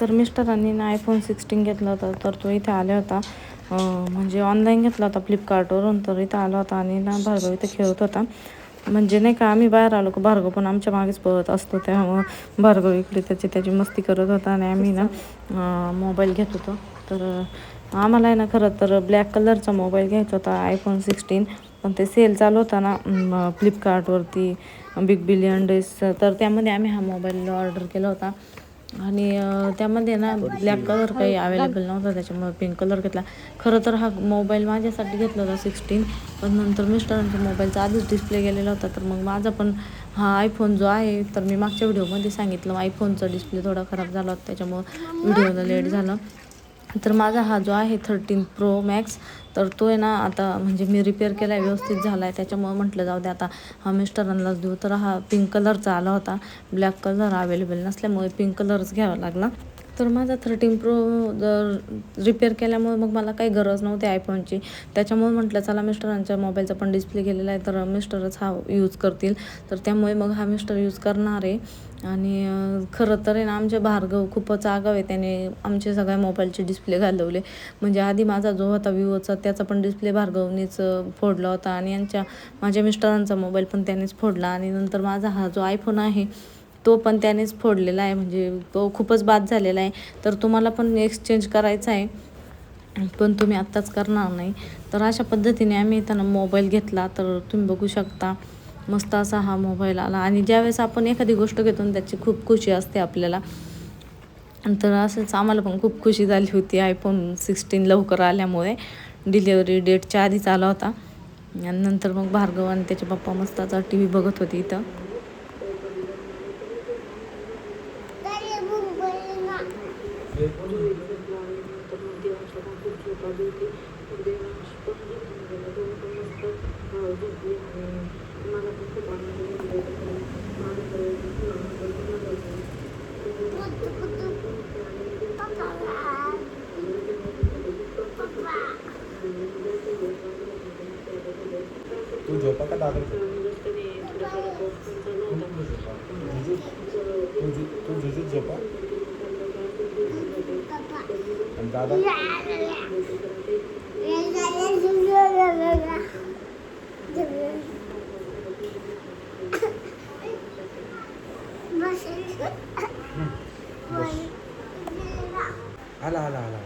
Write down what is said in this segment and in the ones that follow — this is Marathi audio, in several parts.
तर मिस्टरांनी ना आयफोन सिक्स्टीन घेतला होता तर तो इथे आला होता. म्हणजे ऑनलाईन घेतला होता फ्लिपकार्टवरून तर इथं आला होता आणि ना भार्गव इथे खेळत होता. म्हणजे नाही का आम्ही बाहेर आलो का भार्गव पण आमच्या मागेच पळत असतो त्यामुळं भार्गव इकडे त्याची त्याची मस्ती करत होता आणि आम्ही ना मोबाईल घेत होतो. तर आम्हाला आहे ना खरं तर ब्लॅक कलरचा मोबाईल घ्यायचा होता आयफोन सिक्स्टीन पण ते सेल चालू होता ना फ्लिपकार्टवरती बिग बिलियन डेज तर त्यामध्ये आम्ही हा मोबाईल ऑर्डर केला होता. आणि त्यामध्ये ना ब्लॅक कलर काही अवेलेबल नव्हता त्याच्यामुळे पिंक कलर घेतला. खरं तर हा मोबाईल माझ्यासाठी घेतला होता सिक्स्टीन पण नंतर मिस्टरांच्या मोबाईलचा आधीच डिस्प्ले गेलेला होता तर मग माझा पण हा आयफोन जो आहे तर मी मागच्या व्हिडिओमध्ये सांगितलं आयफोनचा डिस्प्ले थोडा खराब झाला होता त्याच्यामुळं व्हिडिओला लेट झालं. तर माझा हा जो आहे थर्टीन प्रो मॅक्स तर तो आहे ना आता म्हणजे मी रिपेअर केला आहे व्यवस्थित झाला आहे त्याच्यामुळं म्हटलं जाऊ दे आता. हा मिस्टरांनाच देऊ. तर हा पिंक कलरचा आला होता. ब्लॅक कलर अवेलेबल नसल्यामुळे पिंक कलरच घ्यावा लागला. तर माझा थर्टीन प्रो जर रिपेअर केल्यामुळे मग मला काही गरज नव्हती आयफोनची. त्याच्यामुळे म्हटलं चला मिस्टरांच्या मोबाईलचा पण डिस्प्ले गेलेला आहे तर मिस्टरच हा यूज करतील. तर त्यामुळे मग हा मिस्टर यूज करणार आहे. आणि खरं तर आहे ना आमचे भार्गव खूपच आगाव आहे. त्याने आमचे सगळ्या मोबाईलचे डिस्प्ले घालवले. म्हणजे आधी माझा जो होता विवोचा त्याचा पण डिस्प्ले भार्गवनीच फोडला होता. आणि यांच्या माझ्या मिस्टरांचा मोबाईल पण त्यानेच फोडला. आणि नंतर माझा हा जो आयफोन आहे तो पण त्यानेच फोडलेला आहे म्हणजे तो खूपच बाद झालेला आहे. तर तुम्हाला पण एक्सचेंज करायचा आहे. पण तुम्ही आत्ताच करणार नाही. तर अशा पद्धतीने आम्ही त्यांना मोबाईल घेतला तर तुम्ही बघू शकता. मस्त असा हा मोबाईल आला. आणि ज्यावेळेस आपण एखादी गोष्ट घेतो त्याची खूप खुशी असते आपल्याला. तर असंच आम्हाला पण खूप खुशी झाली होती. आयफोन सिक्स्टीन लवकर आल्यामुळे डिलेवरी डेटच्या आधीच आला होता. आणि नंतर मग भार्गव आणि त्याचे पप्पा मस्त असा टी व्ही बघत होते इथं तू झोपा का दादा तू झु- तू झुजूत झोपा आणि दादा आला आला आला.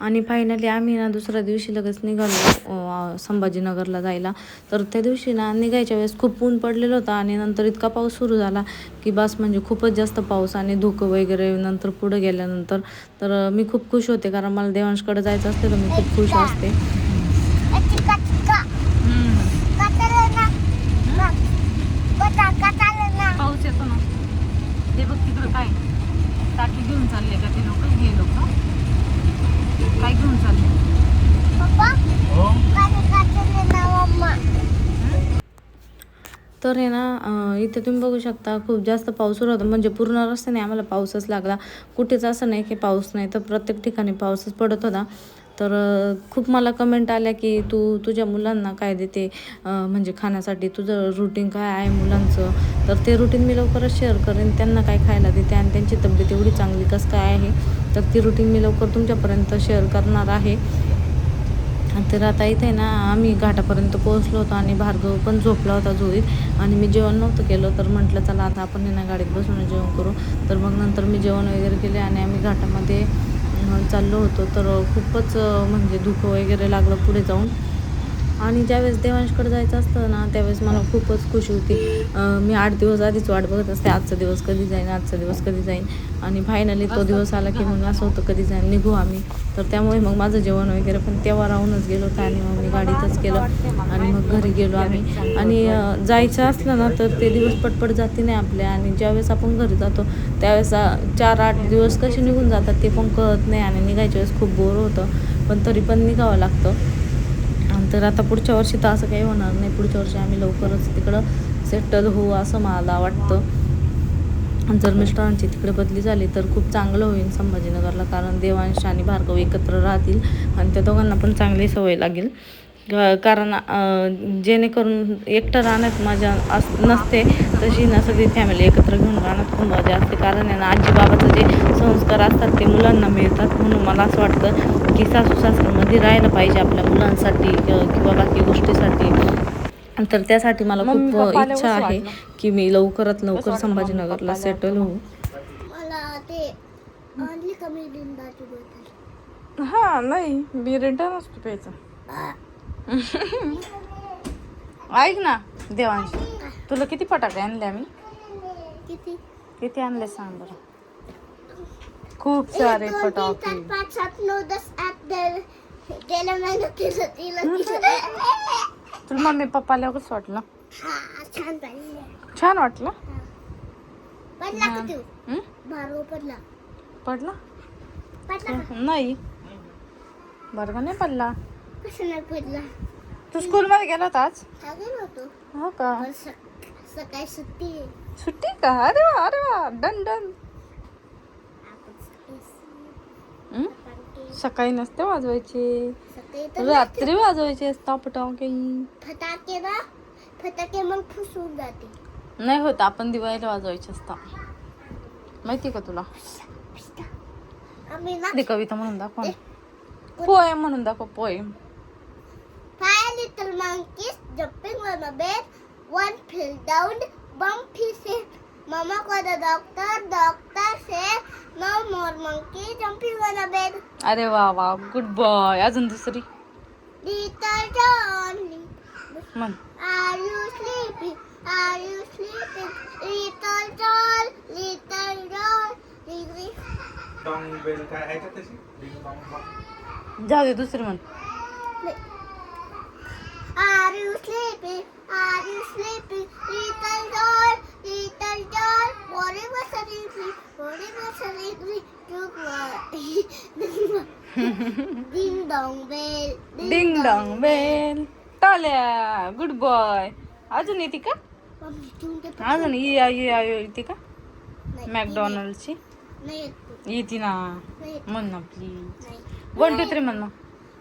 आणि फायनली आम्ही ना दुसऱ्या दिवशी लगेच निघालो संभाजीनगरला जायला. तर त्या दिवशी ना निघायच्या वेळेस खूप ऊन पडलेलं होतं आणि नंतर इतका पाऊस सुरू झाला की बस म्हणजे खूपच जास्त पाऊस आणि धुकं वगैरे नंतर पुढं गेल्यानंतर. तर मी खूप खुश होते कारण मला देवांशकडे जायचं असते तर मी खूप खुश असते पाऊस येतो ना ते बघ तिकडं काय टाकी घेऊन चालले का ते लोक हे लोक काय घेऊन चालले हो तर आहे ना इथे तुम्ही बघू शकता खूप जास्त पाऊस सुरू होता. म्हणजे पूर्ण रस्त्याने आम्हाला पाऊसच लागला. कुठेच असं नाही की पाऊस नाही तर प्रत्येक ठिकाणी पाऊसच पडत होता. तर खूप मला कमेंट आल्या की तू तुझ्या मुलांना काय देते? म्हणजे खाण्यासाठी तुझं रुटीन काय आहे मुलांचं? तर ते रुटीन मी लवकरच शेअर करेन. त्यांना काय खायला देते आणि त्यांची तब्येत एवढी चांगली कसं काय आहे? तर ती रुटीन मी लवकर तुमच्यापर्यंत शेअर करणार आहे. तर आता इथे ना आम्ही घाटापर्यंत पोहोचलो होतो आणि भार्गव पण झोपला होता झोईत आणि मी जेवण नव्हतं केलं तर म्हटलं चला आता आपण ना गाडीत बसून जेवण करू. तर मग नंतर मी जेवण वगैरे केले आणि आम्ही घाटामध्ये चाललो होतो. तर खूपच म्हणजे धुकं वगैरे लागलं पुढे जाऊन. आणि ज्यावेळेस देवांशकडे जायचं असतं ना त्यावेळेस मला खूपच खुशी होती. मी आठ दिवस आधीच वाट बघत असते आजचा दिवस कधी जाईन आजचा दिवस कधी जाईन. आणि फायनली तो दिवस आला की मग असं होतं कधी जाईन निघू आम्ही. तर त्यामुळे मग माझं जेवण वगैरे पण तेव्हा राहूनच गेलो होतं आणि मग मी गाडीतच केलं आणि मग घरी गेलो आम्ही. आणि जायचं असलं ना तर ते दिवस पटपट जाते नाही आपल्या. आणि ज्यावेळेस आपण घरी जातो त्यावेळेस चार आठ दिवस कसे निघून जातात ते पण कळत नाही आणि निघायच्या वेळेस खूप बोर होतं. पण तरी पण निघावं लागतं. तर आता पुढच्या वर्षी तर असं काही होणार नाही. पुढच्या वर्षी आम्ही लवकरच तिकडं सेटल होऊ असं मला वाटतं. आणि जर मिस्टरांची तिकडे बदली झाली तर खूप चांगलं होईल संभाजीनगरला कारण देवांश आणि भार्गव एकत्र राहतील आणि त्या दोघांना पण चांगली सवय लागेल. कारण जेणेकरून एकटं राहण्यात मजा अस नसते. तशी ना सगळी फॅमिली एकत्र घेऊन राहण्यात खूप मजा असते. कारण आहे ना आजी बाबाचं जे संस्कार असतात ते मुलांना मिळतात. म्हणून मला असं वाटतं की सासू सासऱ्यामध्ये राहायला पाहिजे आपल्या मुलांसाठी किंवा बाकी गोष्टीसाठी. तर त्यासाठी मला खूप इच्छा आहे? की मी लवकरात लवकर संभाजीनगरला? सेटल होऊ. हा नाही. मी रिटर्न असतो प्यायचं ऐक ना देवांश. तुला किती फटाके आणले आम्ही? किती? किती आणले सांग बरं. खूप सारे फटाके. चार, पाच सात नऊ दस आठ दहा गेल्या महिन्यात केलं तिला मम्मी पप्पाला कसं वाटलं. हा छान वाटलं. पडला का तू? हं? पडला. पडला? पडला का? नाही. बरं का नाही पडला? कसं नाही पडला? तू स्कूलमध्ये गेला होता आज? हा गेलो होतो हो का? पण सक- सकाळी सुट्टी आहे. सुट्टी का? अरे वा अरे वा. Done done. आपण सकाळी हं? सकाळी- सकाळी नसते वाजवायचे. सकाळी तर रात्री वाजवायचे असतात फटाके फटाके ना? फटाके मग फुसून जाते. नाही होत आपण दिवाळीला वाजवायचे असतात माहिती का तुला? आम्ही ना ती कविता म्हणून दाखव पोएम म्हणून दाखव poem. Five little monkeys jumping on a bed. One fell down. Bump he said, Mama called the doctor. Doctor said, No more monkey jumping on a bed. अरे वा वा गुड बॉय अजून दुसरी Little John, म्हण are you sleeping? Are you sleeping? Little John, little John. Little... dong bell काय आहे का तशी डिंग डॉंग डॉंग. जाऊ दे दुसरी म्हण you sleeping? Are you sleeping? Little John, little John. Body was sleepy, body was sleepy. Ding dong bell. Ding dong bell टाल्या good boy अजून येते का मम्मी तू ते अजून ये आ- ये आ- येते का नाही, मॅकडॉनल्डची नाही येत तू. येते ना नाही येत. म्हण ना प्लीज नाही. वन टू थ्री म्हण ना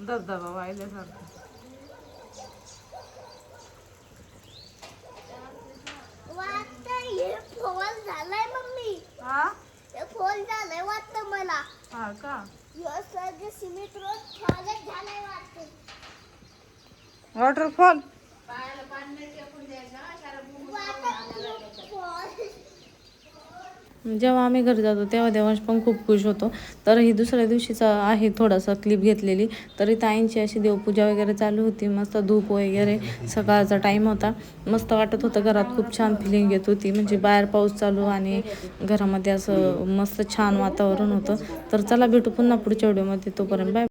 धबधबा वाहिल्यासारखा. वाटतं हे फोल झालाय मम्मी. हा? हे फोल झालंय वाटतं मला. हा का? ह्यो सगळं सिमेंट रोज फॉलच झालाय वाटतं. वॉटरफॉल? वाटतं फॉल. जेव्हा आम्ही घरी जातो तेव्हा देवांश पण खूप खुश होतो. तर ही दुसऱ्या दिवशीचा आहे थोडासा क्लिप घेतलेली. तरी ताईंची अशी देवपूजा वगैरे चालू होती. मस्त धूप वगैरे सकाळचा टाईम होता. मस्त वाटत होतं घरात खूप छान फिलिंग येत होती. म्हणजे बाहेर पाऊस चालू आणि घरामध्ये असं मस्त छान वातावरण होतं. तर चला भेटू पुन्हा पुढच्या व्हिडिओमध्ये तोपर्यंत बाय